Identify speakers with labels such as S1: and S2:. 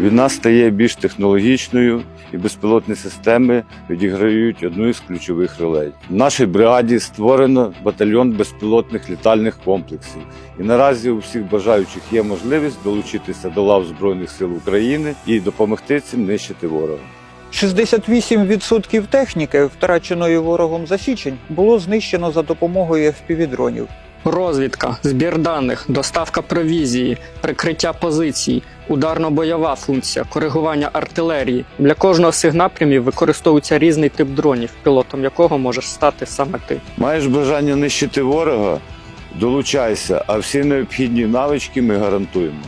S1: Війна стає більш технологічною, і безпілотні системи відіграють одну із ключових ролей. В нашій бригаді створено батальйон безпілотних літальних комплексів. І наразі у всіх бажаючих є можливість долучитися до лав Збройних сил України і допомогти цим нищити ворога.
S2: 68% техніки, втраченої ворогом за січень, було знищено за допомогою FPV-дронів.
S3: Розвідка, збір даних, доставка провізії, прикриття позицій, ударно-бойова функція, коригування артилерії. Для кожного з цих напрямів використовується різний тип дронів, пілотом якого можеш стати саме ти.
S1: Маєш бажання нищити ворога? Долучайся, а всі необхідні навички ми гарантуємо.